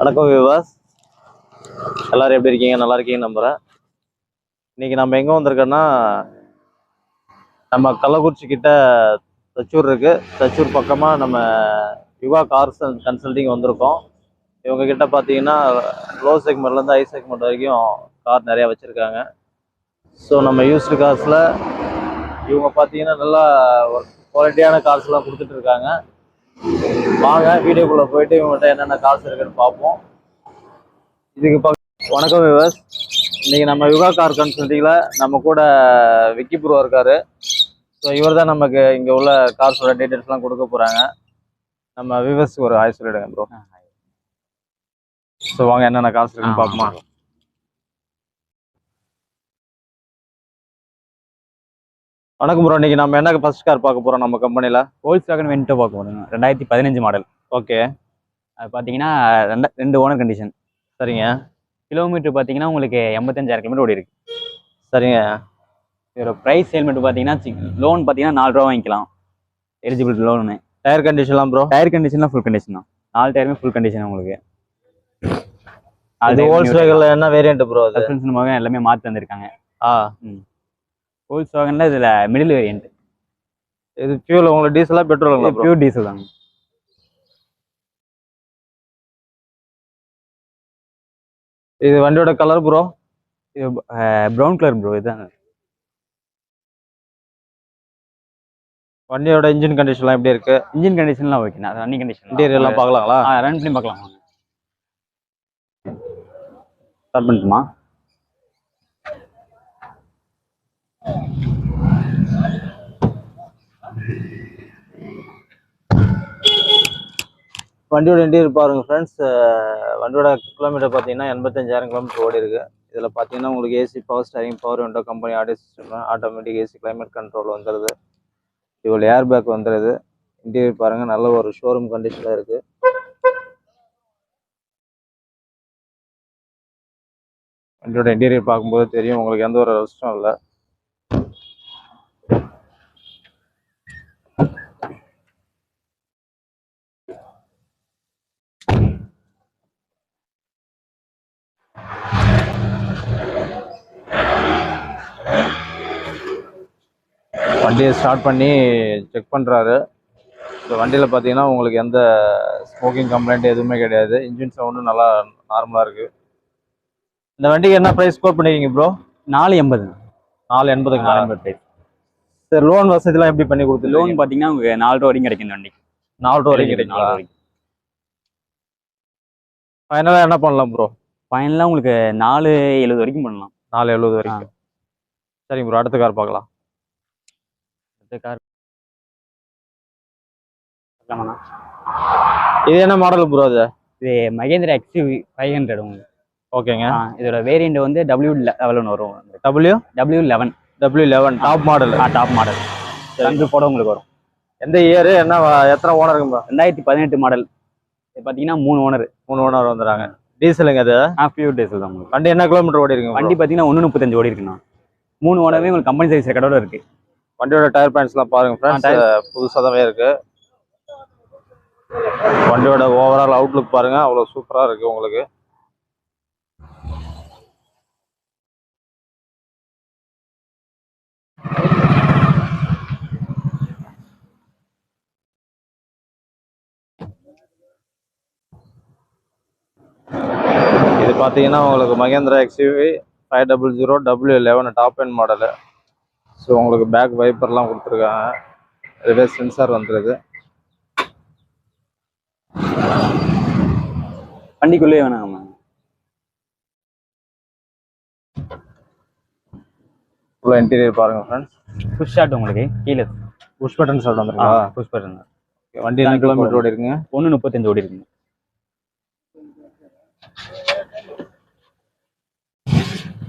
வணக்கம் விவாஸ் எல்லாரும் எப்படி இருக்கீங்க? நல்லா இருக்கீங்க நம்புகிறேன் இன்னைக்கு நம்ம எங்கே வந்திருக்கோன்னா நம்ம கள்ளக்குறிச்சி கிட்ட தச்சூர் இருக்கு. தச்சூர் பக்கமாக நம்ம யுவா கார்ஸ் அண்ட் கன்சல்டிங் வந்திருக்கோம். இவங்க கிட்ட பார்த்தீங்கன்னா லோ செக்மெண்ட்லேருந்து ஹை செக்மெண்ட் வரைக்கும் கார் நிறையா வச்சுருக்காங்க. ஸோ நம்ம யூஸ்டு கார்ஸில் இவங்க பார்த்தீங்கன்னா நல்லா ஒரு குவாலிட்டியான கார்ஸ்லாம் கொடுத்துட்ருக்காங்க வாங்க வீடியோக்குள்ளே போயிட்டு இவங்ககிட்ட என்னென்ன காசு இருக்குன்னு பார்ப்போம். இதுக்கு பக்க வணக்கம் விவஸ் இன்னைக்கு நம்ம யுகா கார் கன்சல்ட்டிங்கில் நம்ம கூட விக்கி ப்ரோ இருக்காரு. ஸோ இவர் தான் நமக்கு இங்கே உள்ள கார்ஸோட டீட்டெயில்ஸ்லாம் கொடுக்க போகிறாங்க நம்ம விவஸ்க்கு ஒரு ஆய் சொல்லிடுங்க ப்ரோ ஸோ வாங்க என்னென்ன காசு இருக்குன்னு பார்ப்போமா? வணக்கம் ப்ரோ இன்னைக்கு நம்ம என்ன ஃபர்ஸ்ட் கார் பார்க்க போகிறோம் நம்ம கம்பெனியில் ஹோல்ஸ் வேகன் வென்ட்டோ பார்க்க போகிறோங்க ரெண்டாயிரத்தி பதினஞ்சு மாடல் ஓகே அது பார்த்தீங்கன்னா ரெண்டு ரெண்டு ஓனர் கண்டிஷன் சரிங்க. கிலோமீட்டர் பார்த்தீங்கன்னா உங்களுக்கு எண்பத்தஞ்சாயிரம் கிலோமீட்டர் ஓடி இருக்கு. சரிங்க. இதோட ப்ரைஸ் ஹெல்மெட் பார்த்தீங்கன்னா லோன் பார்த்தீங்கன்னா நாலு ரூபா வாங்கிக்கலாம். எலிஜிபிள் லோனு டயர் கண்டிஷன்லாம் ப்ரோ டயர் கண்டிஷன்லாம் ஃபுல் கண்டிஷன் தான் நாலு டயருமே ஃபுல் கண்டிஷன் உங்களுக்கு. அது ஹோல்ஸ் வேகனில் என்ன வேரியன்ட் ப்ரோ அது? சஸ்பென்ஷன் மகன் எல்லாமே மாற்றி வந்திருக்காங்க ஆ. ஹோல்ஸ் வேகனில் இதில் மிடில் வேரியன்ட் இது ஃபியூல் உங்களுக்கு டீசலா பெட்ரோலுங்களா ப்ரோ பியூர் டீசல் தாங்க. இது வண்டியோட கலர் ப்ரோ இது ப்ரௌன் கலர் ப்ரோ இதுதான் வண்டியோட இன்ஜின் கண்டிஷன்லாம் எப்படி இருக்கு? இன்ஜின் கண்டிஷன்லாம் ஓகே அது ரன்னிங் கண்டிஷன் இன்டீரியர் எல்லாம் பார்க்கலாங்களா? ரன் பண்ணி பார்க்கலாம். ஸ்டார்ட் பண்ணட்டுமா? வண்டியோட இன்டீரியர் பாருங்க ஃப்ரெண்ட்ஸ் வண்டியோட கிலோமீட்டர் பார்த்தீங்கன்னா எண்பத்தஞ்சாயிரம் கிலோமீட்டர் ஓடி இருக்கு. இதில் பார்த்தீங்கன்னா உங்களுக்கு AC power steering power window company audio system automatic AC climate control வந்துடுது இவ்வளோ ஏர் பேக் வந்துடுது இன்டீரியர் பாருங்க நல்ல ஒரு ஷோரூம் கண்டிஷனில் இருக்கு. வண்டியோட இன்டீரியர் பார்க்கும்போது தெரியும் உங்களுக்கு எந்த ஒரு ரெஸ்டும் இல்லை. வண்டியை ஸ்டார்ட் பண்ணி செக் பண்ணுறாரு ஸோ வண்டியில் பார்த்தீங்கன்னா உங்களுக்கு எந்த ஸ்மோக்கிங் கம்ப்ளைண்ட் எதுவுமே கிடையாது. இன்ஜின் சவுண்டும் நல்லா நார்மலாக இருக்குது இந்த வண்டிக்கு என்ன ப்ரைஸ் கோட் பண்ணிருக்கீங்க ப்ரோ நாலு எண்பது. நாலு எண்பதுக்கு நாலு நாலு எண்பது ப்ரைஸ் சரி லோன் வசதிலாம் எப்படி பண்ணி கொடுத்து லோன் பார்த்தீங்கன்னா உங்களுக்கு நாலு ரூபா வரைக்கும் கிடைக்கும் இந்த வண்டி. நாலு ரூபா வரைக்கும் நாலு கிடைக்குங்களா ரூபா வரைக்கும் ஃபைனலாக என்ன பண்ணலாம் ப்ரோ ஃபைனலாக உங்களுக்கு நாலு எழுபது வரைக்கும் பண்ணலாம். நாலு எழுபது வரைக்கும். சரிங்க ப்ரோ அடுத்த கார் பார்க்கலாம். இது என்ன மாடல் ப்ரோ அது இது மகேந்திரா எக்ஸ்யூ ஃபைவ் ஹண்ட்ரட் உங்களுக்கு ஓகேங்க. ஆ, இதோட வேரியண்ட் வந்து டபிள்யூ லெவன் வரும். W W eleven W eleven top model top model ரெண்டு போட உங்களுக்கு வரும். எந்த இயர் என்ன எத்தனை ஓனருங்க ப்ரோ ரெண்டாயிரத்தி பதினெட்டு மாடல் இது பார்த்தீங்கன்னா மூணு ஓனர் மூணு ஓனர் வந்துடுறாங்க டீசலுங்க அது ஆ பியூர் டீசல் தான் உங்களுக்கு வண்டி என்ன கிலோமீட்டர் ஓடி இருக்குங்க வண்டி பார்த்தீங்கன்னா ஒன்று முப்பத்தஞ்சு ஓடி இருக்குண்ணா மூணு ஓனரே உங்களுக்கு கம்பெனி சர்வீஸ் ரெக்கார்டோட இருக்கு. வண்டியோட டயர் பேண்ட்ஸ்லாம் பாருங்க ஃப்ரெண்ட்ஸ் புதுசாகவே இருக்கு. வண்டியோட ஓவரால் அவுட்லுக் பாருங்க. அவ்வளோ சூப்பராக இருக்கு உங்களுக்கு. இது பார்த்தீங்கன்னா உங்களுக்கு Mahindra XUV five double zero W eleven top end model so உங்களுக்கு பேக் வைப்பர்லாம் கொடுத்துருக்காங்க. ரிவர்ஸ் சென்சார் வந்துருது. வண்டிக்குள்ளேயே வேணாம் ஃபுல்லாக இன்டீரியர் பாருங்க ஃப்ரெண்ட்ஸ் புஷ் ஷாட் உங்களுக்கு கீழே. புஷ் பட்டன் சாப்பிட்டு வந்துருக்கா புஷ் பட்டன் வண்டி என்ன கிலோமீட்டர் ஓடி இருக்குங்க ஒன்று முப்பத்தஞ்சு ஓடி இருக்குங்க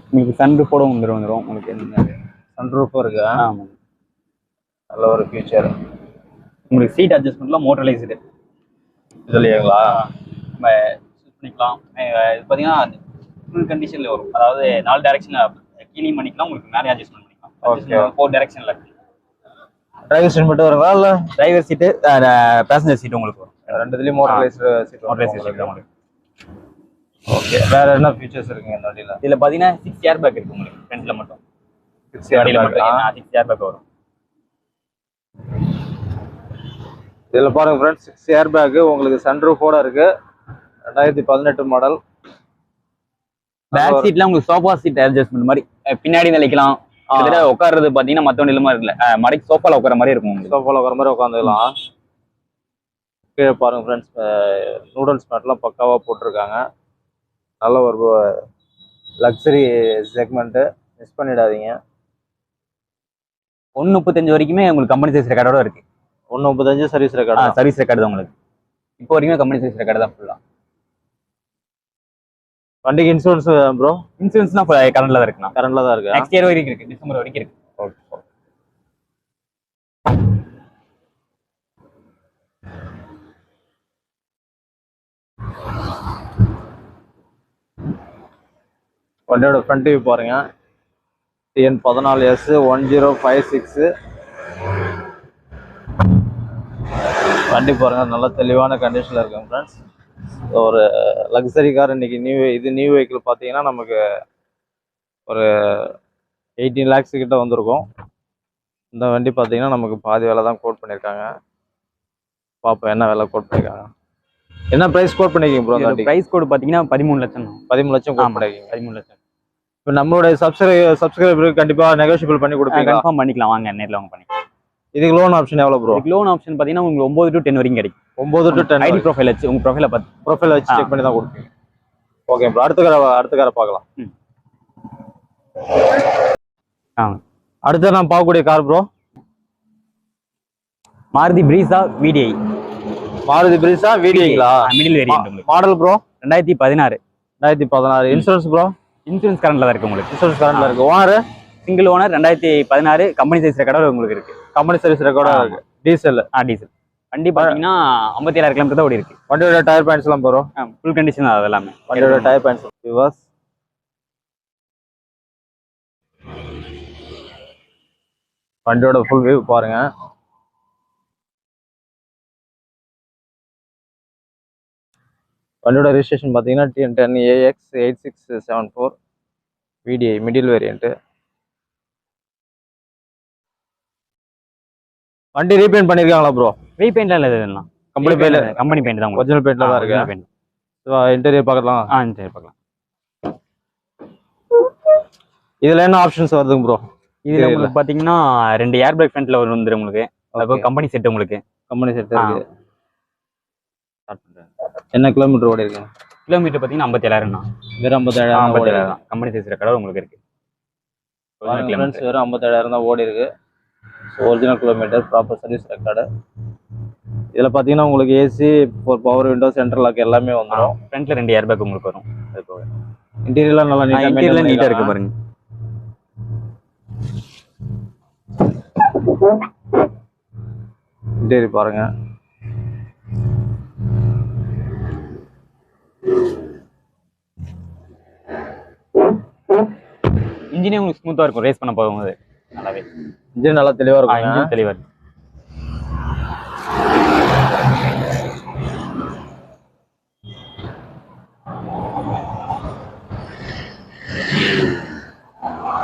உங்களுக்கு சன் போட வந்துடும் வந்துடும் உங்களுக்கு என்ன சன்ரூஃபும் இருக்கு? ஆமாம் நல்ல ஒரு ஃபியூச்சர் உங்களுக்கு சீட் அட்ஜஸ்ட்மெண்ட்லாம் மோட்டரைஸ்டு இதுலையாங்களா? நம்ம யூஸ் பண்ணிக்கலாம். இது பார்த்தீங்கன்னா ஃபுல் கண்டிஷனில் வரும். அதாவது நாலு டேரக்ஷனில் கீழே பண்ணிக்கலாம். உங்களுக்கு மேலே அட்ஜஸ்ட்மெண்ட். பண்ணிக்கலாம். ஃபோர் டேரக்ஷனில் டிரைவர் சீட் மட்டும் வருங்களா? இல்லை? டிரைவர் சீட்டு பேசஞ்சர் சீட் உங்களுக்கு வரும். ரெண்டுத்துலேயும் மோட்டரைஸ் சீட் மோட்டரைஸ் சீட் உங்களுக்கு. ஓகே வேற என்ன ஃபீச்சர்ஸ் இருக்குங்க இந்த வண்டியில? இதுல பாத்தீங்கன்னா சிக்ஸ் ஏர் பேக் இருக்கு உங்களுக்கு ஃப்ரண்ட்ல மட்டும். வரும் இதுல பாருங்க ஃப்ரெண்ட்ஸ் சிக்ஸ் ஏர் பேக் உங்களுக்கு சன்ரூஃபோட இருக்கு. ரெண்டாயிரத்தி பதினெட்டு மாடல் பேக் சீட்ல உங்களுக்கு சோஃபா சீட் அட்ஜஸ்ட்மெண்ட் மாதிரி பின்னாடி நிலைக்கலாம். உட்கார்றது பாத்தீங்கன்னா மத்த வண்டியில மாதிரி இல்ல. மடக்கி சோஃபால உட்கார மாதிரி இருக்கும் சோஃபால வர மாதிரி உட்காந்துக்கலாம் கீழே பாருங்க ஃப்ரெண்ட்ஸ் நூடுல்ஸ் மேட்லாம் பக்காவா போட்டிருக்காங்க. நல்ல ஒரு லக்ஸரி செக்மெண்ட்டு மிஸ் பண்ணிடாதீங்க. ஒன்னு முப்பத்தஞ்சு வரைக்குமே உங்களுக்கு கம்பெனி சைஸ் ரெக்கார்டோட இருக்கு. ஒன்று முப்பத்தஞ்சு சர்வீஸ் ரெக்கார்டு சர்வீஸ் ரெக்கார்டு தான் உங்களுக்கு. இப்போ வரைக்குமே கம்பெனி சைஸ் ரெக்கார்டு தான் ஃபுல்லா வண்டிக்கு இன்சூரன்ஸ் ப்ரோ இன்சூரன்ஸ்லாம் கரண்ட்ல தான் இருக்குண்ணா கரண்ட்ல தான் இருக்கு. நெக்ஸ்ட் இயர் வரைக்கும் இருக்கு டிசம்பர் வரைக்கும் இருக்கு. வண்டியோட ஃப்ரண்ட் வியூ பாருங்க. டிஎன் பதினாலு S one zero five six வண்டி பாருங்க நல்ல தெளிவான கண்டிஷனில் இருக்குங்க ஃப்ரெண்ட்ஸ் ஒரு லக்ஸரி கார் இன்னைக்கு நியூ இது நியூ வெஹிக்கிள் பார்த்தீங்கன்னா நமக்கு ஒரு எயிட்டீன் லேக்ஸ் கிட்ட வந்திருக்கும். இந்த வண்டி பார்த்தீங்கன்னா நமக்கு பாதி விலை தான் கோட் பண்ணியிருக்காங்க. பார்ப்போம் என்ன விலை கோட் பண்ணியிருக்காங்க. என்ன ப்ரைஸ் கோட் பண்ணிருக்கீங்க ப்ரோ பிரைஸ் கோடு பாத்தீங்கன்னா பதிமூணு லட்சம் பதிமூணு லட்சம் கோட் ஆமா. பண்ணிருக்கீங்க. பதிமூணு லட்சம். இப்போ நம்மளுடைய சப்ஸ்கிரை சப்ஸ்கிரைபருக்கு கண்டிப்பாக நெகோஷியபிள் பண்ணி கொடுப்பீங்களா? கன்ஃபார்ம் பண்ணிக்கலாம். வாங்க நேர்ல வாங்க பண்ணிக்கலாம். இதுக்கு லோன் ஆப்ஷன் எவ்வளோ ப்ரோ லோன் ஆப்ஷன் பாத்தீங்கன்னா உங்களுக்கு ஒன்பது டு டென் வரைக்கும் கிடைக்கும். ஒம்பது டு டென் ஐடி ப்ரொஃபைல் வச்சு உங்க ப்ரொஃபைல பார்த்து ப்ரொஃபைல் வச்சு. செக் பண்ணி தான் கொடுப்பீங்க. ஓகே ப்ரோ அடுத்த கார அடுத்த காரை பார்க்கலாம். ஆ. அடுத்து நான் பார்க்கக்கூடிய car bro Maruti Brezza VDI Maruti Brezza வீடியோங்களா middle variant model bro ரெண்டாயிரத்தி பதினாறு. ரெண்டாயிரத்தி பதினாறு. இன்சூரன்ஸ் ப்ரோ இன்சூரன்ஸ் கரண்ட்ல தான் இருக்கு உங்களுக்கு. இன்சூரன்ஸ் கரண்ட்ல இருக்கு. ஓனர் சிங்கிள் ஓனர் ரெண்டாயிரத்தி பதினாறு கம்பெனி சைஸ் ரெக்கார்டோட உங்களுக்கு இருக்கு. கம்பெனி சர்வீஸ் ரெக்கார்டா. இருக்கு. டீசல் ஆ டீசல் வண்டி பாத்தீங்கன்னா ஐம்பத்தி ஏழாயிரம் கிலோமீட்டர் தான் ஓடி இருக்கு. வண்டியோட டயர் பாயிண்ட்ஸ் எல்லாம் ப்ரோ ஃபுல் கண்டிஷன் தான் அது எல்லாமே வண்டியோட டயர் பாயிண்ட்ஸ் விவாஸ் வண்டியோட ஃபுல் வியூ பாருங்க. வண்டியோட ரெஜிஸ்ட்ரேஷன் பார்த்தீங்கன்னா TN ten AX eight six seven four VDI middle variant வண்டி ரீபெயிண்ட் பண்ணியிருக்காங்களா ப்ரோ ரீபெயிண்ட்லாம் இல்லை இதெல்லாம் கம்பெனி பெயிண்ட் கம்பெனி பெயிண்ட் தான் ஒரிஜினல் பெயிண்ட்ல தான் இருக்கு. பெயிண்ட் இன்டீரியர் பார்க்கலாம். ஆ சரி பார்க்கலாம். இதுல என்ன ஆப்ஷன்ஸ் வருதுங்க ப்ரோ இதுல. உங்களுக்கு பாத்தீங்கன்னா ரெண்டு ஏர் பேக் ஃப்ரண்ட்ல ஒரு வந்துரும் உங்களுக்கு. அதுக்கு கம்பெனி செட் உங்களுக்கு. கம்பெனி செட் ஆ. என்ன கிலோமீட்டர் ஓடி இருக்கு? கிலோமீட்டர் பாத்தீங்கன்னா ஐம்பத்தி ஏழாயிரம் தான் வெறும் ஐம்பத்தேழாயிரம் ஐம்பத்தி ஓடி ஏழாயிரம் கம்பெனி சைஸ் ரெக்கார்டோட உங்களுக்கு இருக்கு. ஃப்ரெண்ட்ஸ் வெறும் ஐம்பத்தேழாயிரம் தான் ஓடி இருக்கு. Original kilometre proper service record இதுல பாத்தீங்கன்னா உங்களுக்கு ஏசி ஒரு பவர் விண்டோ சென்ட்ரல் லாக் எல்லாமே வந்துடும் ஃப்ரண்ட்ல ரெண்டு ஏர் பேக் உங்களுக்கு வரும். அது போக. இன்டீரியர்லாம் நல்லா நீட்டா இன்டீரியர்ல நீட்டா இருக்கு பாருங்க. இன்டீரியர் பாருங்க. இன்ஜினே உங்களுக்கு ஸ்மூத்தா இருக்கும். ரேஸ் பண்ண போகும்போது. நல்லாவே. இன்ஜின் நல்லா தெளிவா இருக்கும் இன்ஜின் தெளிவா இருக்கு.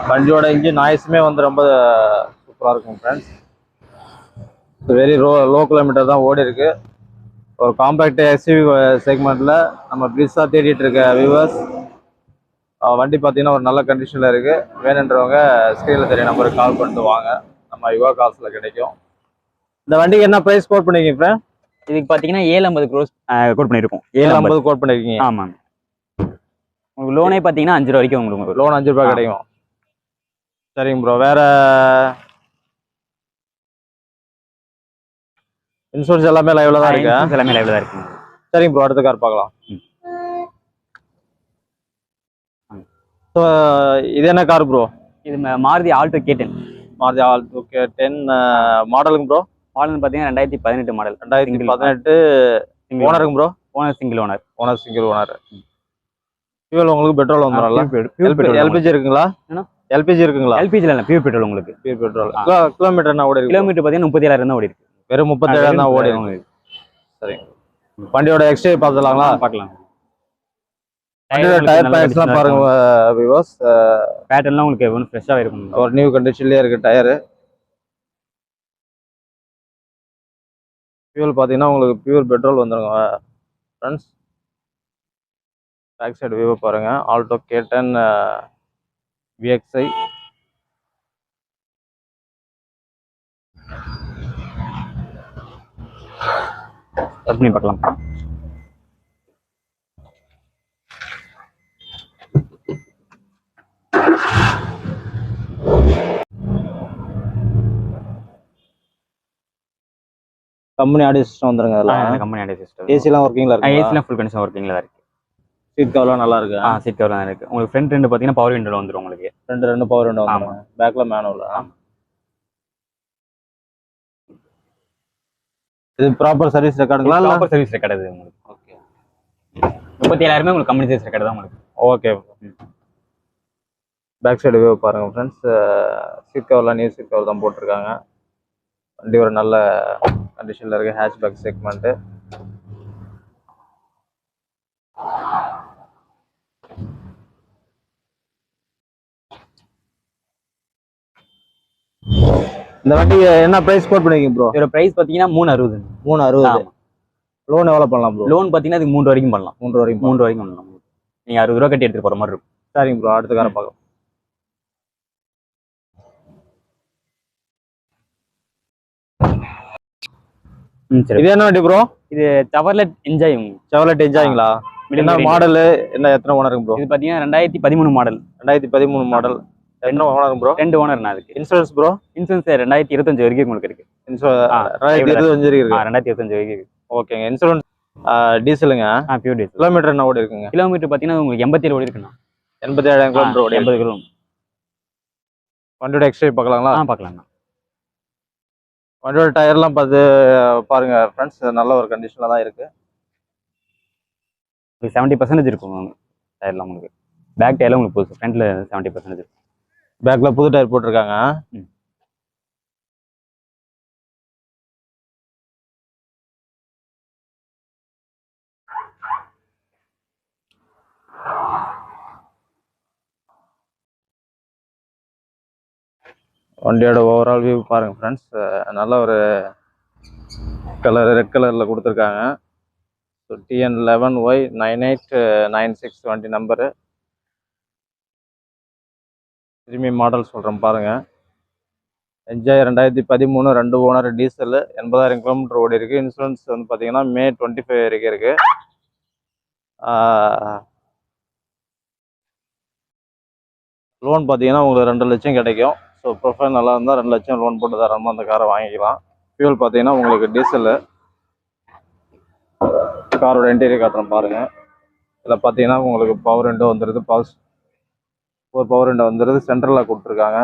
வண்டியோட இன்ஜின் நாய்ஸுமே வந்து ரொம்ப சூப்பராக இருக்கும் friends very low low kilometre தான் ஓடி இருக்கு ஒரு காம்பேக்ட் எஸ்யூவி செக்மெண்ட்டில் நம்ம பிரிஸாக தேடிட்டு இருக்க வியூவர்ஸ் வண்டி பார்த்தீங்கன்னா ஒரு நல்ல கண்டிஷனில் இருக்கு. வேணுன்றவங்க ஸ்க்ரீனில் தெரிய நம்பருக்கு கால் பண்ணிட்டு வாங்க. நம்ம யுவா காசில் கிடைக்கும். இந்த வண்டிக்கு என்ன ப்ரைஸ் கோட் பண்ணிருக்கீங்க ஃப்ரெண்ட் இதுக்கு பாத்தீங்கன்னா ஏழு ஐம்பது க்ரோஸ் கோட் பண்ணிருக்கோம். ஏழு ஐம்பது கோட் பண்ணிருக்கீங்க. ஆமா உங்களுக்கு லோனே பாத்தீங்கன்னா அஞ்சு ரூபா வரைக்கும் உங்களுக்கு. லோன் அஞ்சு ரூபாய் ஆ. கிடைக்கும் சரிங்க ப்ரோ வேற இன்சூரன்ஸ் எல்லாமே லைவ்ல தான் இருக்கு? எல்லாமே லைவ்ல தான் இருக்கு. சரிங்க ப்ரோ அடுத்த கார் பார்க்கலாம். ஸோ இது என்ன கார் ப்ரோ இது Maruti Alto K ten Maruti okay ten மாடலுங்க ப்ரோ மாடல் பாத்தீங்கன்னா ரெண்டாயிரத்தி பதினெட்டு மாடல் ரெண்டாயிரத்தி. பதினெட்டு ஓனருங்க bro owner single owner owner single owner fuel உங்களுக்கு பெட்ரோல் வந்துடும்ல எல்பிஜி இருக்குங்களா? எல்பிஜி இருக்குங்களா? எல்பிஜில இல்ல பியூர் பெட்ரோல் உங்களுக்கு. Pure petrol. கிலோமீட்டர் என்ன ஓடி இருக்கு கிலோமீட்டர் பாத்தீங்கன்னா முப்பத்தி ஏழாயிரம் தான் ஓடி இருக்கு வெறும் முப்பத்தேழாயிரம் தான் ஓடி உங்களுக்கு சரிங்க வண்டியோட எக்ஸ்டே பார்த்துலாங்களா பார்க்கலாம். டயர் பேக்ஸ்லாம் பாருங்க விவாஸ் பேட்டர்ன்லாம் உங்களுக்கு எவ்வளோ ஃப்ரெஷ்ஷாக இருக்கும்? ஒரு நியூ கண்டிஷன்லேயே இருக்குது டயரு ஃபியூல் பார்த்தீங்கன்னா உங்களுக்கு பியூர் பெட்ரோல் வந்துருங்க ஃப்ரெண்ட்ஸ் பேக் சைடு வியூவை பாருங்கள் ஆல்டோ கேட்டன் விஎக்ஸ்ஐ பண்ணி பார்க்கலாம் கம்பெனி ஆடியோ சிஸ்டம் வந்துருங்க அதெல்லாம். கம்பெனி ஆடியோ சிஸ்டம் ஏசிலாம் ஒர்க்கிங்கில் இருக்கு ஏசிலாம் ஃபுல் கண்டிஷன் ஒர்க்கிங்கில் தான் இருக்கு. சீட் கவர்லாம் நல்லா இருக்கு? ஆ சீட் கவர் தான் இருக்கு. உங்களுக்கு ஃப்ரண்ட் ரெண்டு பார்த்தீங்கன்னா பவர் விண்டோல வந்துடும் உங்களுக்கு. ரெண்டு ரெண்டு பவர் வந்துருங்க பேக்ல மேனுவல் இது ப்ராப்பர் சர்வீஸ் ரெக்கார்டுங்களா இல்லை? ப்ராப்பர் சர்வீஸ் ரெக்கார்டு இது உங்களுக்கு. ஓகே முப்பத்தி ஏழாயிரமே உங்களுக்கு கம்பெனி சர்வீஸ் ரெக்கார்டு தான் உங்களுக்கு. ஓகே பேக் சைடு வியூ பாருங்க ஃப்ரெண்ட்ஸ் சீட் கவர்லாம் நியூ சீட் கவர் தான் போட்டிருக்காங்க. வண்டி ஒரு நல்ல கண்டிஷனில் இருக்கு. ஹேட்ச்பேக் செக்மெண்ட்டு இந்த வண்டி என்ன ப்ரைஸ் கோட் பண்ணிருக்கீங்க ப்ரோ இதோட பிரைஸ் பார்த்தீங்கன்னா மூணு அறுபது மூணு அறுபது லோன் எவ்வளோ பண்ணலாம் ப்ரோ லோன் பார்த்தீங்கன்னா அதுக்கு மூன்று வரைக்கும் பண்ணலாம். மூன்று வரைக்கும் மூன்று வரைக்கும் பண்ணலாம். நீங்கள் அறுபது ரூபா கட்டி எடுத்துட்டு போகிற மாதிரி இருக்கும். சரிங்க ப்ரோ அடுத்த காரை பார்க்கலாம். இது என்ன வண்டி ப்ரோ இது டவர்லெட் என்ஜாய் செவலட் என்ஜாய்ங்களா என்ன மாடலு என்ன எத்தனை ஓனருங்க ப்ரோ இது பார்த்தீங்கன்னா ரெண்டாயிரத்தி பதிமூணு மாடல் ரெண்டாயிரத்தி பதிமூணு மாடல் எத்தனை ஓனருங்க ப்ரோ ரெண்டு ஓனர் நான் அதுக்கு. இன்சூரன்ஸ் ப்ரோ இன்சூரன்ஸ் ரெண்டாயிரத்தி இருபத்தஞ்சு வரைக்கும் உங்களுக்கு இருக்கு. ரெண்டாயிரத்தி இருபத்தஞ்சு இருக்கு. ரெண்டாயிரத்தி இருபத்தஞ்சு வரைக்கும் ஓகேங்க இன்சூரன்ஸ் டீசலுங்க ஆ பியூர் டீசல் கிலோமீட்டர் என்ன ஓடி இருக்குங்க? கிலோமீட்டர் பார்த்தீங்கன்னா உங்களுக்கு எண்பத்தி ஏழு ஓடி இருக்குண்ணா. எண்பத்தி ஏழாயிரம் கிலோமீட்டர் ஓடி. எண்பது கிலோ வண்டியோட எக்ஸ்ட்ரா பார்க்கலாங்களா? ஆ பார்க்கலாம்ண்ணா வண்டியோட டயர்லாம் பார்த்து பாருங்க ஃப்ரெண்ட்ஸ் நல்ல ஒரு கண்டிஷனில் தான் இருக்கு. செவன்ட்டி பர்சன்டேஜ் இருக்கும் டயர்லாம் உங்களுக்கு. பேக் டயர்லாம் உங்களுக்கு போகுது ஃப்ரண்ட்ல செவன்ட்டி பர்சன்டேஜ் இருக்கும் பேக்ல புது டயர் போட்டிருக்காங்க. வண்டியோட ஓவரால் வியூ பாருங்க ஃப்ரெண்ட்ஸ் நல்ல ஒரு கலர் ரெட் கலரில் கொடுத்துருக்காங்க. So TN eleven Y nine eight nine six வண்டி நம்பரு திரும்பி மாடல் சொல்கிறேன் பாருங்க. என்ஜாய் ரெண்டாயிரத்தி பதிமூணு ரெண்டு ஓனர் டீசல் எண்பதாயிரம் கிலோமீட்டர் ஓடி இருக்கு. இன்சூரன்ஸ் வந்து பார்த்தீங்கன்னா மே டுவெண்ட்டி ஃபைவ் வரைக்கும் இருக்கு. லோன் பார்த்தீங்கன்னா உங்களுக்கு ரெண்டு லட்சம் கிடைக்கும். ஸோ ப்ரொஃபைல் நல்லா இருந்தால் ரெண்டு லட்சம் லோன் போட்டு தரமாக அந்த காரை வாங்கிக்கலாம். ஃபியூல் பார்த்தீங்கன்னா உங்களுக்கு டீசலு காரோட இன்டீரியர் காட்டுறேன் பாருங்க. இதில் பார்த்தீங்கன்னா உங்களுக்கு பவர் விண்டோ வந்துடுது பவர் ஒரு பவர் விண்டோ வந்துடுது சென்ட்ரலில் கொடுத்துருக்காங்க.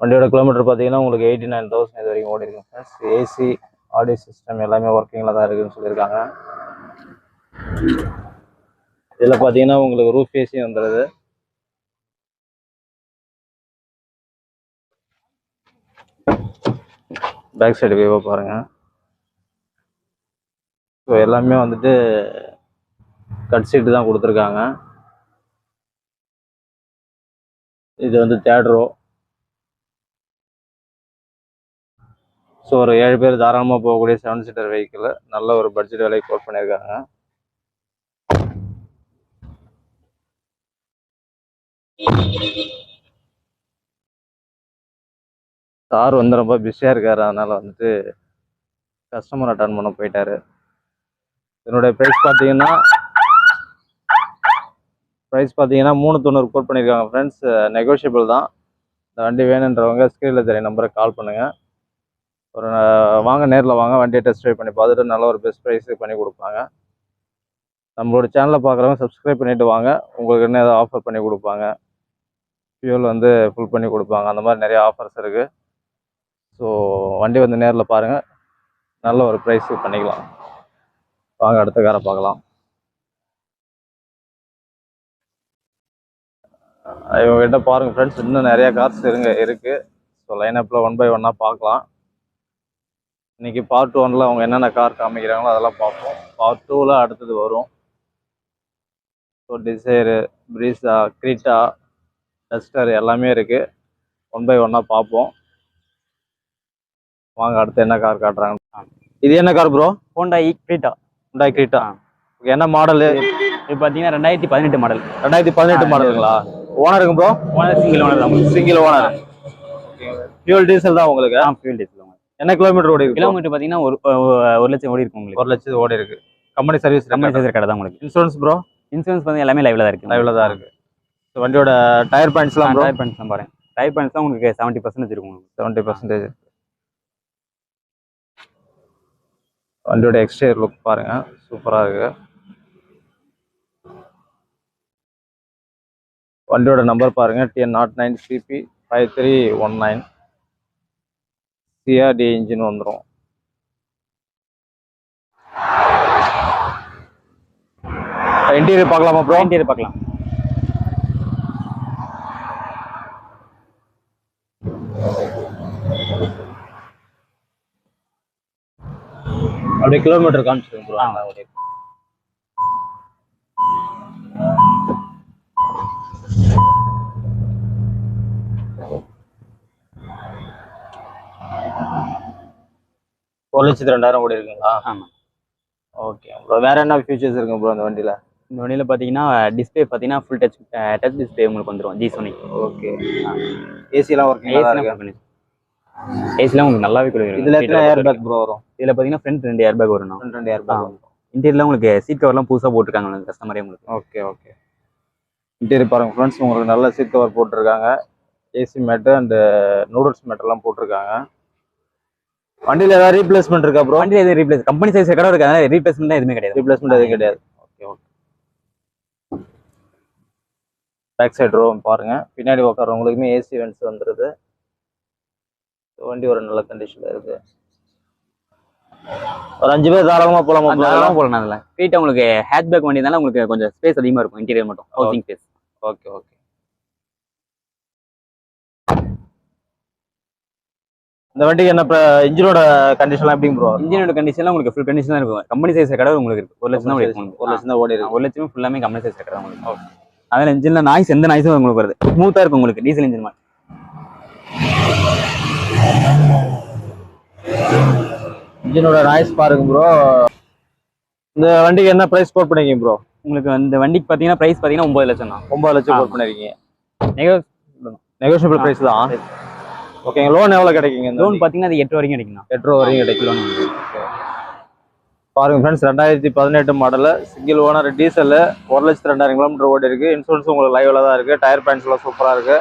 வண்டியோட கிலோமீட்டர் பார்த்தீங்கன்னா உங்களுக்கு எயிட்டி நைன் தௌசண்ட் இது வரைக்கும் ஓடி இருக்கு ஃப்ரெண்ட்ஸ் ஏசி ஆடியோ சிஸ்டம் எல்லாமே ஒர்க்கிங்கில் தான் இருக்குன்னு சொல்லியிருக்காங்க. இதில் பார்த்தீங்கன்னா உங்களுக்கு ரூஃப் ஏசி வந்துடுது பேக் சைடு வியூவை பாருங்கள் ஸோ எல்லாமே வந்துட்டு கட் சீட்டு தான் கொடுத்துருக்காங்க. இது வந்து தேட்ரோ ஸோ ஒரு ஏழு பேர் தாராளமாக போகக்கூடிய செவன் சீட்டர் வெஹிக்கிள் நல்ல ஒரு பட்ஜெட் விலைக்கு கோட் பண்ணியிருக்காங்க. சார் வந்து ரொம்ப பிஸியாக இருக்காரு. அதனால வந்துட்டு கஸ்டமர் அட்டன் பண்ண போயிட்டாரு. இதனுடைய ப்ரைஸ் பார்த்தீங்கன்னா ப்ரைஸ் பார்த்தீங்கன்னா மூணு தொண்ணூறு கோட் பண்ணியிருக்காங்க ஃப்ரெண்ட்ஸ் நெகோஷியபிள் தான். இந்த வண்டி வேணுன்றவங்க ஸ்க்ரீனில் தெரிய நம்பருக்கு கால் பண்ணுங்கள் ஒரு வாங்க நேரில் வாங்க வண்டியை டெஸ்ட் ட்ரைவ் பண்ணி பார்த்துட்டு நல்ல ஒரு பெஸ்ட் ப்ரைஸுக்கு பண்ணி கொடுப்பாங்க. நம்மளோட சேனலை பார்க்குறவங்க சப்ஸ்கிரைப் பண்ணிவிட்டு வாங்க. உங்களுக்கு என்ன ஏதாவது ஆஃபர் பண்ணி கொடுப்பாங்க. ஃபியூல் வந்து ஃபுல் பண்ணி கொடுப்பாங்க. அந்த மாதிரி நிறைய ஆஃபர்ஸ் இருக்குது ஸோ வண்டி வந்து நேரில் பாருங்கள் நல்ல ஒரு ப்ரைஸுக்கு பண்ணிக்கலாம். வாங்க அடுத்த காரை பார்க்கலாம். இவங்ககிட்ட பாருங்கள் ஃப்ரெண்ட்ஸ் இன்னும் நிறைய கார்ஸ் இருங்க இருக்குது ஸோ லைனப்பில் ஒன் பை ஒன்னாக பார்க்கலாம். இன்னைக்கு பார்ட் ஒன்ல அவங்க என்னென்ன கார் காமிக்கிறாங்களோ அதெல்லாம் பார்ப்போம். பார்ட் டூவில் அடுத்தது வரும். So Dzire Brezza Creta Duster எல்லாமே இருக்கு. ஒன் பை ஒன்னாக பார்ப்போம். வாங்க அடுத்து என்ன கார் காட்டுறாங்க? இது என்ன கார் ப்ரோ ஹோண்டா இ கிரீட்டா ஹுண்டாய் கிரீட்டா என்ன மாடலு இது பார்த்தீங்கன்னா ரெண்டாயிரத்தி பதினெட்டு மாடல் ரெண்டாயிரத்தி பதினெட்டு மாடலுங்களா ஓனருங்க ப்ரோ ஓனர் சிங்கிள் ஓனர் தான். சிங்கிள் ஓனர் ஃபியூல் டீசல் தான் உங்களுக்கு? ஆ ஃபியூல் டீசல் என்ன கிலோமீட்டர் ஓடி கிலோமீட்டர் பார்த்தீங்கன்னா ஒரு ஒரு- லட்சம் ஓடி இருக்கும் உங்களுக்கு. ஒரு லட்சம் ஓடி இருக்கு. கம்பெனி சர்வீஸ் கம்பெனி சைஸ் கடை தான் உங்களுக்கு. இன்சூரன்ஸ் ப்ரோ இன்சூரன்ஸ் வந்து எல்லாமே லைவ்ல தான் இருக்கு. லைவ்ல தான் இருக்கு. So, வண்டியோட டயர் பாயிண்ட்ஸ்லாம் டயர் பாயிண்ட்ஸ் தான் பாருங்க. டயர் பாயிண்ட்ஸ் தான் உங்களுக்கு செவன்ட்டி பர்சன்டேஜ் இருக்கும். செவன்ட்டி பர்சன்டேஜ் வண்டியோட எக்ஸ்டீரியர் லுக் பாருங்க. சூப்பரா இருக்கு. வண்டியோட நம்பர் பாருங்க. TN naught nine CB five three one nine CRD engine வந்துடும் இன்டீரியர் பார்க்கலாமா ப்ரோ இன்டீரியர் பார்க்கலாம். அப்படியே கிலோமீட்டர் காமிச்சிருங்க ப்ரோ. ஒரு லட்சத்தி ரெண்டாயிரம் கோடி இருக்குங்களா ஆமா. ஓகே ப்ரோ வேற என்ன ஃபீச்சர்ஸ் இருக்குங்க ப்ரோ அந்த வண்டியில? இந்த வண்டியில பார்த்தீங்கன்னா டிஸ்பிளே பார்த்தீங்கன்னா ஃபுல் டச் டச் டிஸ்பிளே உங்களுக்கு வந்துடும் ஜி சோனி ஓகே ஏசிலாம் தான் இருக்கு? ஏசிலாம் உங்களுக்கு நல்லாவே கொடுக்கும் இதுல எத்தனை ஏர் பேக் ப்ரோ வரும்? இதுல பார்த்தீங்கன்னா ஃப்ரண்ட் ரெண்டு ஏர் பேக் வரும் ரெண்டு ஏர் பேக் இன்டீரியர்ல உங்களுக்கு சீட் கவர்லாம் புதுசா போட்டிருக்காங்க உங்களுக்கு கஸ்டமரே உங்களுக்கு. ஓகே ஓகே இன்டீரியர் பாருங்க ஃப்ரெண்ட்ஸ் உங்களுக்கு நல்ல சீட் கவர் போட்டிருக்காங்க. ஏசி மேட்டு அண்ட் நூடுல்ஸ் மேட்டெல்லாம் போட்டிருக்காங்க. வண்டியில ஏதாவது ரீப்ளேஸ்மெண்ட் இருக்கா ப்ரோ வண்டி எதுவும் ரீப்ளேஸ் கம்பெனி சைஸ் கடை இருக்கு அதனால ரீப்ளேஸ்மெண்ட் எதுவுமே கிடையாது. ரீப்ளேஸ்மெண்ட் எதுவும் கிடையாது. Okay okay back side row பாருங்க. பின்னாடி உட்காரவங்களுக்குமே ஏசி வென்ட்ஸ் வந்துருது. வண்டி ஒரு நல்ல கண்டிஷன்ல இருக்கு. ஒரு அஞ்சு பேர் தாராளமா போலாமா? bro? அதனால போகலாம் அதில். கிரீட்டா உங்களுக்கு ஹேட் பேக் வண்டினால உங்களுக்கு கொஞ்சம் ஸ்பேஸ் அதிகமா இருக்கும் இன்டீரியர் மட்டும். ஹவுசிங் ஸ்பேஸ் ஓகே ஓகே இந்த வண்டிக்கு என்ன இன்ஜினோட கண்டிஷன்லாம் எப்படிங்க ப்ரோ இன்ஜினோட கண்டிஷன்லாம் உங்களுக்கு ஃபுல் கண்டிஷன் தான் இருக்கும். கம்பெனி சைஸ் கடை உங்களுக்கு இருக்கு. ஒரு லட்சம் தான் உங்களுக்கு. ஒரு லட்சம் தான் ஓடி இருக்கு ஒரு லட்சமே ஃபுல்லாமே கம்பெனி சைஸ் கடை உங்களுக்கு. அதில் இன்ஜினில் நாய்ஸ் எந்த நாய்ஸும் உங்களுக்கு வருது. ஸ்மூத்தாக இருக்கும் உங்களுக்கு டீசல் இன்ஜின் மாதிரி. இன்ஜினோட நாய்ஸ் பாருங்க ப்ரோ இந்த வண்டிக்கு என்ன பிரைஸ் கோட் பண்ணிருக்கீங்க ப்ரோ உங்களுக்கு அந்த வண்டிக்கு பார்த்தீங்கன்னா ப்ரைஸ் பார்த்தீங்கன்னா ஒம்பது லட்சம் தான். ஒன்பது லட்சம். கோட் பண்ணிருக்கீங்க. நெகோ நெகோஷியபிள் பிரைஸ் தான். ஓகேங்க லோன் எவ்வளவு கிடைக்குங்க இந்த லோன்? பார்த்தீங்கன்னா அது எட்டு வரைக்கும் கிடைக்கும் எட்டு ரூபா வரைக்கும் கிடைக்கும். லோன் பாருங்க ஃப்ரெண்ட்ஸ் ரெண்டாயிரத்தி பதினெட்டு மாடலு சிங்கிள் ஓனர் டீசல் ஒரு லட்சத்து ரெண்டாயிரம் கிலோமீட்டர் ஓடி இருக்கு. இன்சூரன்ஸ் உங்களுக்கு லைவ்ல தான் இருக்கு. டயர் பேண்ட்ஸ் எல்லாம் சூப்பரா இருக்கு.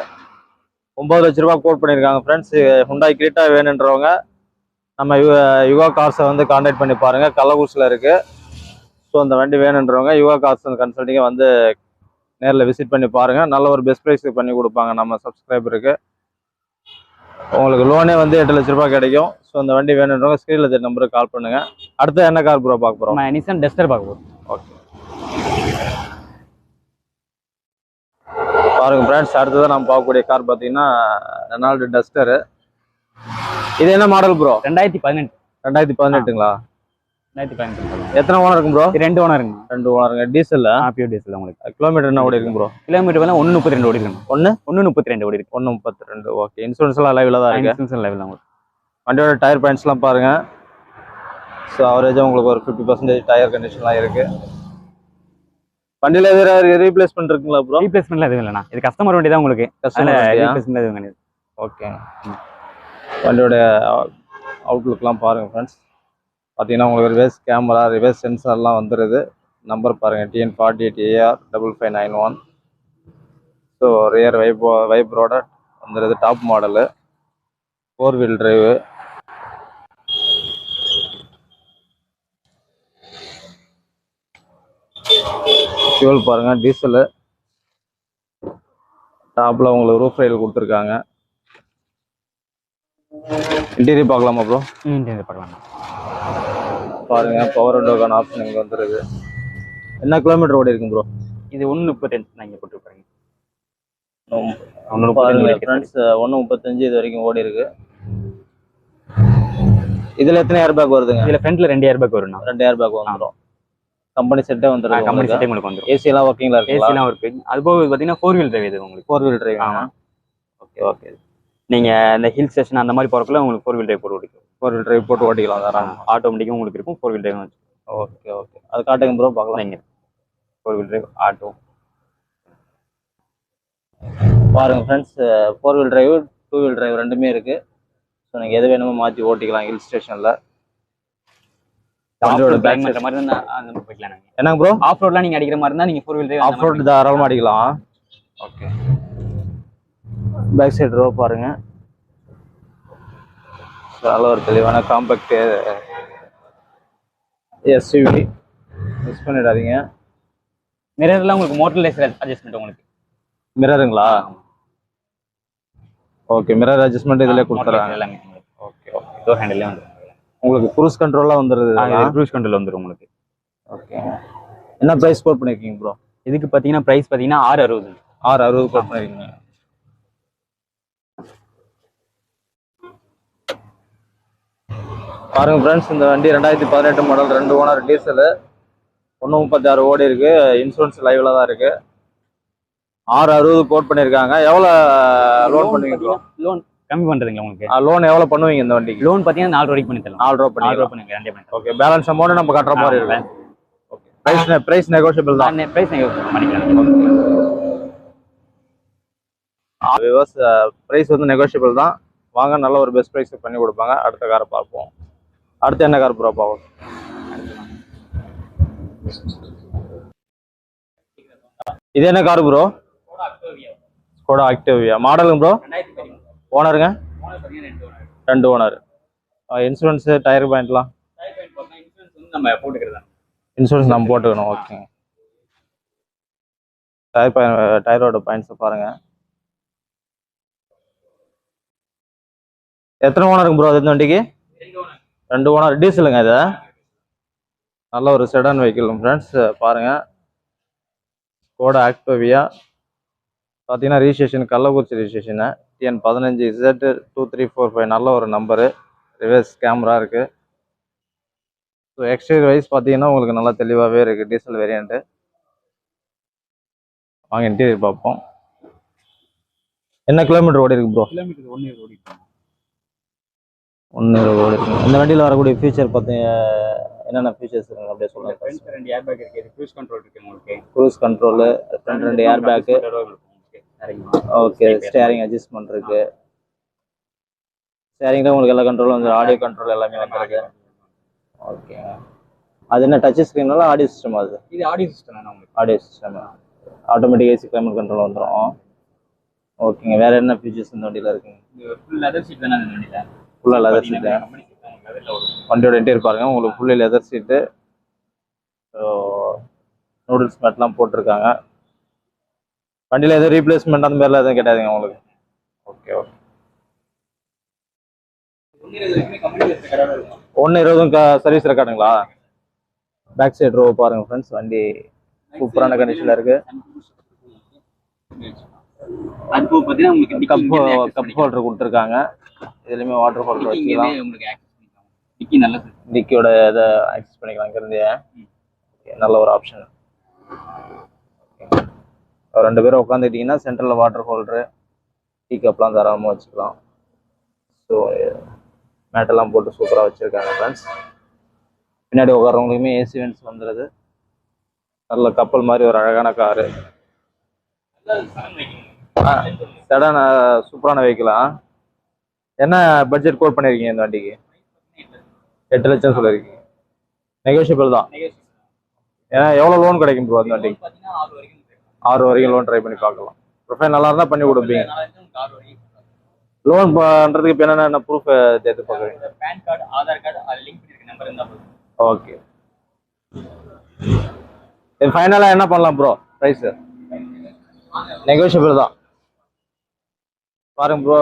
ஒன்பது லட்ச ரூபா கோட் பண்ணியிருக்காங்க ஃப்ரெண்ட்ஸ் ஹுண்டாய் கிரீட்டா வேணுன்றவங்க. நம்ம யு- யுவா கார்ஸை வந்து காண்டாக்ட் பண்ணி பாருங்க. கள்ளக்குறிச்சியில் இருக்கு. ஸோ அந்த வண்டி வேணுன்றவங்க யுவா கார்ஸ் கன்சல்டிங்கை வந்து நேரில் விசிட் பண்ணி பாருங்க. நல்ல ஒரு பெஸ்ட் ப்ரைஸ்க்கு பண்ணி கொடுப்பாங்க நம்ம சப்ஸ்கிரைபருக்கு உங்களுக்கு லோனே வந்து எட்டு லட்ச ரூபாய் கிடைக்கும். ஸோ அந்த வண்டி வேணுன்றவங்க ஸ்க்ரீனில் தெரிய நம்பருக்கு கால் பண்ணுங்க. அடுத்து என்ன கார் ப்ரோ பார்க்க போகிறோம் நிசான் டஸ்டர் பார்க்க போகிறோம் ஓகே பாருங்க ஃப்ரெண்ட்ஸ் அடுத்ததான் நம்ம பார்க்கக்கூடிய கார் பார்த்தீங்கன்னா ரெனால்டு டஸ்டரு இது என்ன மாடல் ப்ரோ ரெண்டாயிரத்தி பதினெட்டு. ரெண்டாயிரத்தி பதினெட்டுங்களா? ரெண்டாயிரத்தி பதினெட்டு. எத்தனை ஓனர் இருக்கும் ப்ரோ ரெண்டு ஓனருங்க ரெண்டு ஓனருங்க டீசல்ல பியூர் டீசல் உங்களுக்கு. கிலோமீட்டர் என்ன ஓடி இருக்கும் ப்ரோ கிலோமீட்டர் வந்து ஒன்று முப்பத்தி ரெண்டு ஓடி இருக்கு. ஒன்று ஒன்று முப்பத்தி ரெண்டு ஓடி இருக்கு. ஒன்று முப்பத்தி ரெண்டு. ஓகே இன்சூரன்ஸ் எல்லாம் லைவ்ல தான் இருக்கு. இன்சூரன்ஸ் லெவல் உங்களுக்கு. வண்டியோட டயர் பாயிண்ட்ஸ்லாம் பாருங்க. ஸோ அவரேஜாக உங்களுக்கு ஒரு ஃபிஃப்டி பர்சன்டேஜ் டயர் கண்டிஷன்லாம் இருக்கு. வண்டியில் எதாவது ரீப்ளேஸ்மெண்ட் இருக்குங்களா ப்ரோ ரீப்ளேஸ்மெண்ட்ல எதுவும் இல்லைண்ணா. இது கஸ்டமர் வண்டி தான் உங்களுக்கு அதனால கஸ்டமர் ரீப்ளேஸ்மெண்ட் எதுவும் கிடையாது. ஓகே வண்டியோட அவுட்லுக்கெலாம் பாருங்கள் ஃப்ரெண்ட்ஸ் பார்த்தீங்கன்னா உங்களுக்கு ரிவர்ஸ் கேமரா ரிவர்ஸ் சென்சார்லாம் வந்துடுது நம்பர் பாருங்கள் TN forty eight AR double five nine one so rear wipe வைப்ரோட வந்துடுது top model four wheel drive fuel பாருங்கள் டீசலு டாப்பில் உங்களுக்கு ரூஃப் ரயில் கொடுத்துருக்காங்க. இன்டீரியர் பார்க்கலாமா ப்ரோ இன்டீரியர் பார்க்கலாம். பாருங்க பவர் விண்டோக்கான ஆப்ஷன் இங்கே வந்துருது. என்ன கிலோமீட்டர் ஓடி இருக்கும் ப்ரோ இது ஒன்று முப்பத்தி ரெண்டு நான் இங்கே போட்டுருப்பாங்க பாருங்க ஃப்ரெண்ட்ஸ் ஒன்று முப்பத்தஞ்சு இது வரைக்கும் ஓடி இருக்கு. இதுல எத்தனை ஏர் பேக் வருதுங்க? இதுல ஃப்ரண்ட்ல ரெண்டு ஏர் பேக் வரும்ண்ணா. ரெண்டு ஏர் பேக் வந்துடும் கம்பெனி செட்டே வந்துடும் கம்பெனி செட்டே உங்களுக்கு. வந்துரும். ஏசி எல்லாம் ஒர்க்கிங்ல இருக்குங்களா? ஏசிலாம் இருக்கு அது போக பாத்தீங்கன்னா ஃபோர் வீல் டிரைவ் இது உங்களுக்கு. Four wheel drive. Okay okay நீங்க இந்த ஹில் ஸ்டேஷன் அந்த மாதிரி போறப்பல உங்களுக்கு ஃபோர் வீல் டிரைவ் போட்டு ஓடிக்கும் ஃபோர் வீல் டிரைவ் போட்டு ஓட்டிக்கலாம் தாராளமா ஆட்டோமேட்டிக்கும் உங்களுக்கு இருக்கும் four wheel drive okay okay அது காட்டுங்க ப்ரோ பார்க்கலாம். இங்க. ஃபோர் வீல் டிரைவ் ஆட்டோ பாருங்க friends four wheel drive two wheel drive ரெண்டுமே இருக்கு. ஸோ நீங்கள் எது வேணுமோ மாற்றி ஓட்டிக்கலாம் ஹில் ஸ்டேஷனில் என்னங்க ப்ரோ ஆஃப் ரோட்லாம் நீங்க. அடிக்கிற மாதிரி இருந்தா நீங்க ஃபோர் வீல் ஆஃப் ரோட் தாராளமாக அடிக்கலாம். ஓகே. பேக் சைடு ரோ பாருங்க. நல்ல ஒரு தெளிவான காம்பேக்ட் எஸ்யூவி மிஸ் பண்ணிடாதீங்க. மிரர்லாம் உங்களுக்கு மோட்டர்லெஸ் அட்ஜஸ்ட்மெண்ட் உங்களுக்கு. மிரருங்களா ஓகே மிரர் அட்ஜஸ்ட்மெண்ட் இதிலே கொடுத்துறாங்க. எல்லாமே ஓகே ஓகே டோர் ஹேண்டிலே வந்துரும். உங்களுக்கு குரூஸ் கண்ட்ரோல்லாம் வந்துடுது க்ரூஸ் கண்ட்ரோல் வந்துரும் உங்களுக்கு. ஓகே என்ன ப்ரைஸ் கோட் பண்ணிருக்கீங்க ப்ரோ இதுக்கு பாத்தீங்கன்னா பிரைஸ் பாத்தீங்கன்னா ஆறு அறுபது. ஆறு அறுபது கோட் பண்ணிருக்கீங்க. பாருங்க ஃப்ரெண்ட்ஸ் இந்த வண்டி ரெண்டாயிரத்தி பதினெட்டு மாடல் ரெண்டு ஓனர் டீசலு ஒன்று முப்பத்தி ஆறு ஓடி இருக்கு. இன்சூரன்ஸ் லைவ்ல தான் இருக்கு. ஆறு அறுபது கோட் பண்ணியிருக்காங்க எவ்வளோ லோன் பண்ணுவீங்க லோன் கம்மி பண்றதுங்களா உங்களுக்கு? லோன் எவ்வளோ பண்ணுவீங்க இந்த வண்டிக்கு? லோன் பாத்தீங்கன்னா நாலு ரூபாய்க்கு பண்ணி தரலாம். நாலு ரூபா பண்ணி ரூபா பண்ணி ரெண்டே பண்ணி ஓகே பேலன்ஸ் அமௌண்ட் நம்ம கட்டுற மாதிரி இருக்கும். ஓகே ப்ரைஸ் ப்ரைஸ் நெகோஷியபிள் தான். பிரைஸ் நீங்க பண்ணிக்கலாம். விவர்ஸ் ப்ரைஸ் வந்து நெகோஷியபிள் தான். வாங்க நல்ல ஒரு பெஸ்ட் ப்ரைஸ் பண்ணி கொடுப்பாங்க. அடுத்த காரை பார்ப்போம். அடுத்து என்ன கார் ப்ரோ பார்ப்போம் இது என்ன கார் ப்ரோ ஸ்கோடா ஆக்டிவியா மாடலுங்க ப்ரோ ஓனருங்க ரெண்டு ஓனர் இன்சூரன்ஸ் டயர் பாயிண்ட்லாம் நம்ம இன்சூரன்ஸ் நம்ம போட்டுக்கணும் ஓகேங்க டயர் டயரோட பாயிண்ட்ஸை பாருங்க. எத்தனை ஓனருங்க ப்ரோ அது இந்த வண்டிக்கு? ரெண்டு ஓனர் டீசலுங்க இது. நல்ல ஒரு செடான் வெஹிக்கிள் ஃப்ரெண்ட்ஸ் பாருங்கள் கோடை ஆக்டோவியா பார்த்தீங்கன்னா ரிஜிஸ்ட்ரேஷன் கள்ளக்குறிச்சி ரிஜிஸ்ட்ரேஷனு டிஎன் பதினஞ்சு Z two three four five நல்ல ஒரு நம்பரு ரிவர்ஸ் கேமரா இருக்குது ஸோ எக்ஸ்டீரியர் வைஸ் பார்த்தீங்கன்னா உங்களுக்கு நல்லா தெளிவாகவே இருக்குது டீசல் வேரியண்ட்டு வாங்க இன்டீரியர் பார்ப்போம். என்ன கிலோமீட்டர் ஓடி இருக்கு ப்ரோ கிலோமீட்டர் ஒன் இயர் ஓடி ஒன்று இருக்கு. இந்த வண்டியில் வரக்கூடிய ஃபீச்சர் பார்த்து என்னென்ன ஃபீச்சர்ஸ் இருக்குங்க அப்படியே சொல்லுங்கள் ரெண்டு ஏர் பேக் இருக்கு க்ரூஸ் கண்ட்ரோல் இருக்கு உங்களுக்கு. க்ரூஸ் கண்ட்ரோலு ஃப்ரண்ட் ரெண்டு air bag okay steering adjustment இருக்கு. ஸ்டேரிங்கில் உங்களுக்கு எல்லா கண்ட்ரோலும் வந்து ஆடியோ கண்ட்ரோல் எல்லாமே வந்துருக்கு ஓகே அது என்ன டச் ஸ்க்ரீனால ஆடியோ சிஸ்டம் அது? இது audio system audio system automatic AC climate control வந்துடும் ஓகேங்க வேற என்ன ஃபீச்சர்ஸ் இந்த வண்டியில் இருக்குங்க? ஃபுல் லெதர் சீட் தானே அந்த வண்டியில? ஃபுல்லாக லெதர் சீட்டு வண்டியோட இன்டீரியர் பாருங்க. உங்களுக்கு ஃபுல்லி லெதர் சீட்டு நூடுல்ஸ் மேட்லாம் போட்டிருக்காங்க. வண்டியில் எதுவும் ரீப்ளேஸ்மெண்ட் அந்த மாதிரிலாம் எதுவும் கிடையாதுங்க உங்களுக்கு? ஓகே ஓகே ஒன்று இருபதும் சர்வீஸ் ரெக்கார்டுங்களா? பேக் சைடு ரோ பாருங்க ஃப்ரெண்ட்ஸ் வண்டி சூப்பரான கண்டிஷனில் இருக்கு. அது போக பார்த்தீங்கன்னா உங்களுக்கு கப் கப் ஹோல்டர் கொடுத்துருக்காங்க. இதுலேயுமே வாட்டர் ஹோல்டர் வச்சுக்கலாம். உங்களுக்கு டிக்கி நல்ல டிக்கியோட இதை ஆக்சஸ் பண்ணிக்கலாம் இங்கேருந்தே நல்ல ஒரு ஆப்ஷன் ரெண்டு பேரும் உட்காந்துக்கிட்டிங்கன்னா சென்டரில் வாட்டர் ஹோல்டரு டீ கப்லாம் தாராளமாக வச்சுக்கலாம். ஸோ மேட்டெல்லாம் போட்டு சூப்பராக வச்சுருக்காங்க ஃப்ரெண்ட்ஸ் பின்னாடி உட்காரவங்களுக்குமே ஏசி வென்ஸ் வந்துடுது நல்ல கப்பல் மாதிரி ஒரு அழகான காரு செடான சூப்பரான வெஹிக்கிளா என்ன பட்ஜெட் கோட் பண்ணியிருக்கீங்க இந்த வண்டிக்கு? எட்டு லட்சம் சொல்லியிருக்கீங்க நெகோஷியபிள் தான். ஏன்னா எவ்வளோ லோன் கிடைக்கும் ப்ரோ அந்த வண்டிக்கு? ஆறு வரைக்கும் ஆறு வரைக்கும் லோன் ட்ரை பண்ணி பார்க்கலாம். ப்ரொஃபைல் நல்லா இருந்தால் பண்ணி கொடுப்பீங்க. லோன் பண்ணுறதுக்கு இப்போ என்னென்ன ப்ரூஃப் சேர்த்து பார்க்குறீங்க? பேன் கார்டு ஆதார் கார்டு அது லிங்க் நம்பர் இருந்தால் ஓகே இது ஃபைனலாக என்ன பண்ணலாம் ப்ரோ ப்ரைஸு நெகோஷியபிள் தான். பாருங்க ப்ரோ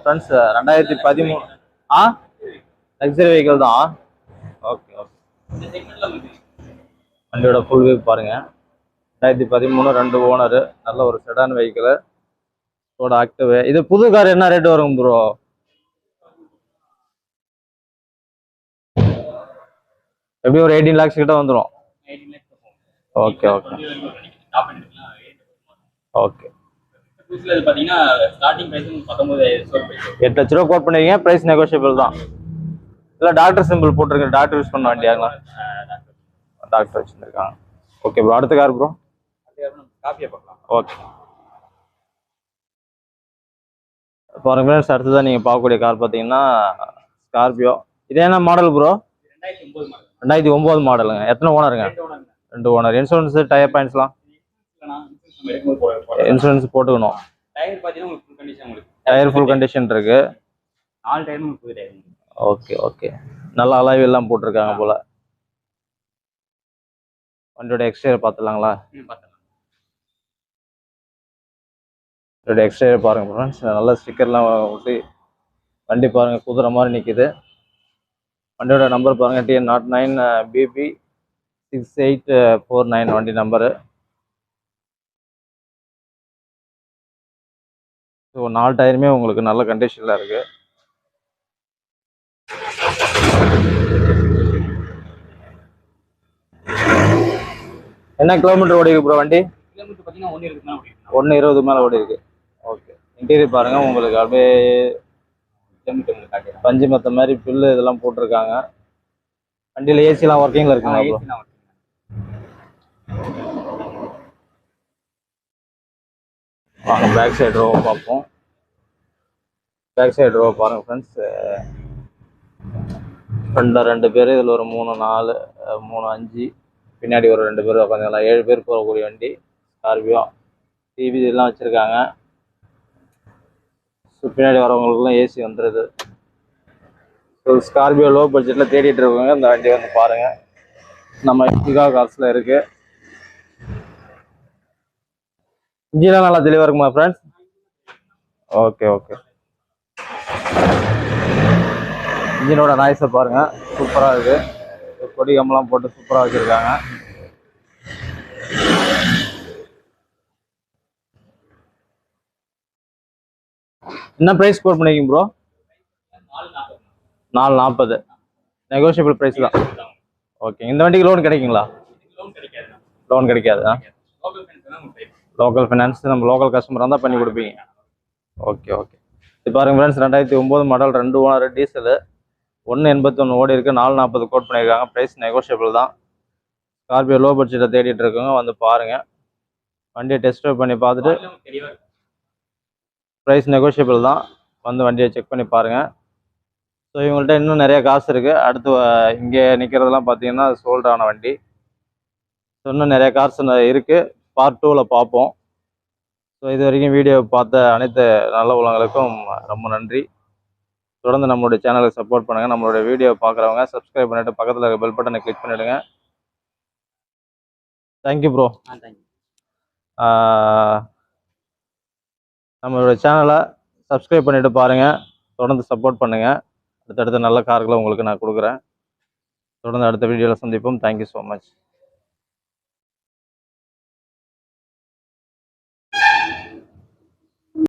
ஃப்ரெண்ட்ஸ் ரெண்டாயிரத்தி பதிமூணு ஆ? லக்ஸரி வெஹிக்கிள் தான். ஓகே ஓகே வண்டியோட ஃபுல் வியூ பாருங்க. ரெண்டாயிரத்தி பதிமூணு ரெண்டு ஓனரு நல்ல ஒரு செடான் வெஹிக்கிள் இதோட ஆக்டிவ் இது புது கார் என்ன ரேட் வரும் ப்ரோ எப்படியும் ஒரு எயிட்டீன் லேக்ஸ் கிட்ட வந்துடும் ஓகே ஓகே ஓகே எட்டு லட்ச ரூபா கோட் பண்ணிருக்கீங்க ப்ரைஸ் நெகோஷியபிள் தான். இல்லை டாக்டர் சிம்பிள் போட்டிருக்கு டாக்டர் யூஸ் பண்ண வண்டியாங்களா டாக்டர் வச்சுருக்காங்க ஓகே ப்ரோ அடுத்த கார் ப்ரோ காப்பியை பார்க்கலாம். ஓகே பாருங்க ஃப்ரெண்ட்ஸ் அடுத்ததான் நீங்கள் பார்க்கக்கூடிய கார் பார்த்தீங்கன்னா ஸ்கார்பியோ இது என்ன மாடல் ப்ரோ ரெண்டாயிரத்தி ஒம்பது மாடலுங்க எத்தனை ஓனருங்க ரெண்டு ஓனர் இன்சூரன்ஸ் டயர் பாயிண்ட்ஸ்லாம் இன்சூரன்ஸ் போட்டுக்கணும். டயர் உங்களுக்கு ஃபுல் கண்டிஷன் உங்களுக்கு. டயர் ஃபுல் கண்டிஷன் இருக்கு. நாலு டயரும் உங்களுக்கு புது டயர் ஓகே ஓகே நல்ல அலாய்வு எல்லாம் போட்டிருக்காங்க போல. வண்டியோட எக்ஸ்டீரியர் பார்த்துலாங்களா இதோட எக்ஸ்டீரியர் பாருங்க ஃப்ரெண்ட்ஸ் நல்ல ஸ்டிக்கர்லாம் ஒட்டி வண்டி பாருங்க குதிரை மாதிரி நிற்குது வண்டியோட நம்பர் பாருங்க TN naught nine BP six eight four nine வண்டி நம்பரு ஸோ நாலு டயருமே உங்களுக்கு நல்ல கண்டிஷனில் இருக்கு. என்ன கிலோமீட்டர் ஓடி இருக்கு ப்ரோ வண்டி? ஒன்று இருபது மேலே ஓடி இருக்கு. ஓகே இன்டீரியர் பாருங்க உங்களுக்கு அப்படியே பஞ்சு மத்த மாதிரி பில்லு இதெல்லாம் போட்டிருக்காங்க. வண்டியில் ஏசிலாம் ஒர்க்கிங்கில் இருக்குங்களா ப்ரோ ஏசி நான் வாங்க பேக் சைடு ரோவை பார்ப்போம். பேக் சைடு ரோவை பாருங்க ஃப்ரெண்ட்ஸ் ஃப்ரெண்டில் ரெண்டு பேர் இதில் ஒரு மூணு நாலு மூணு அஞ்சு. பின்னாடி ஒரு ரெண்டு பேர் உட்காந்துக்கலாம். ஏழு பேர் போகக்கூடிய வண்டி ஸ்கார்பியோ டிவி எல்லாம் வச்சுருக்காங்க. ஸோ பின்னாடி வரவங்களுக்குலாம் ஏசி வந்துடுது ஸோ ஸ்கார்பியோ லோ பட்ஜெட்டில் தேடிட்டு இருக்கவங்க இந்த வண்டி வந்து பாருங்கள் நம்ம இண்டிகா காசில் இருக்குது இன்ஜின்லாம் நல்லா தெளிவாக இருக்குமா ஃப்ரெண்ட்ஸ் ஓகே ஓகே இன்ஜினோட நாய்ஸை பாருங்க. சூப்பராக இருக்கு. கொடி கம்பெல்லாம் போட்டு சூப்பராக வச்சுருக்காங்க. என்ன ப்ரைஸ் கோட் பண்ணிக்கிங்க ப்ரோ நாலு நாற்பது நெகோஷியபிள் ப்ரைஸ் தான். ஓகே இந்த வண்டிக்கு லோன் கிடைக்குங்களா? லோன் கிடைக்காது. லோன் கிடைக்காது? லோக்கல் தான் ஃபைனான்ஸ் நம்ம லோக்கல் கஸ்டமர் இருந்தால் பண்ணி கொடுப்பீங்க. ஓகே ஓகே இது பாருங்க ஃப்ரெண்ட்ஸ் ரெண்டாயிரத்தி ஒம்பது மாடல் ரெண்டு ஓனர் டீசலு ஒன்று எண்பத்தொன்று ஓடி இருக்கு நாலு நாற்பது கோட் பண்ணியிருக்காங்க. ப்ரைஸ் நெகோஷியபிள் தான். ஸ்கார்பியோ லோ பட்ஜெட்டை தேடிட்டு இருக்கவங்க வந்து பாருங்க. வண்டியை டெஸ்ட் ட்ரைவ் பண்ணி பார்த்துட்டு ப்ரைஸ் நெகோஷியபிள் தான். வந்து வண்டியை செக் பண்ணி பாருங்க. ஸோ இவங்கள்ட்ட இன்னும் நிறைய காசு இருக்குது அடுத்து இங்கே நிற்கிறதெல்லாம் பார்த்தீங்கன்னா சோல்ட் ஆன வண்டி. ஸோ இன்னும் நிறைய கார்ஸ் இருக்குது பார்ட் டூவில் பார்ப்போம். ஸோ இது வரைக்கும் வீடியோ பார்த்த அனைத்து நல்ல உள்ளவங்களுக்கும் ரொம்ப நன்றி. தொடர்ந்து நம்மளுடைய சேனலுக்கு சப்போர்ட் பண்ணுங்கள் நம்மளுடைய வீடியோ பார்க்குறவங்க சப்ஸ்கிரைப் பண்ணிவிட்டு பக்கத்தில் இருக்க பெல் பட்டனை கிளிக் பண்ணிவிடுங்க தேங்க்யூ ப்ரோ ஆ தேங்க்யூ நம்மளோட சேனலை சப்ஸ்கிரைப் பண்ணிட்டு பாருங்கள் தொடர்ந்து சப்போர்ட் பண்ணுங்கள் அடுத்தடுத்த நல்ல கார்களை உங்களுக்கு நான் கொடுக்குறேன். தொடர்ந்து அடுத்த வீடியோவில் சந்திப்போம். Thank you so much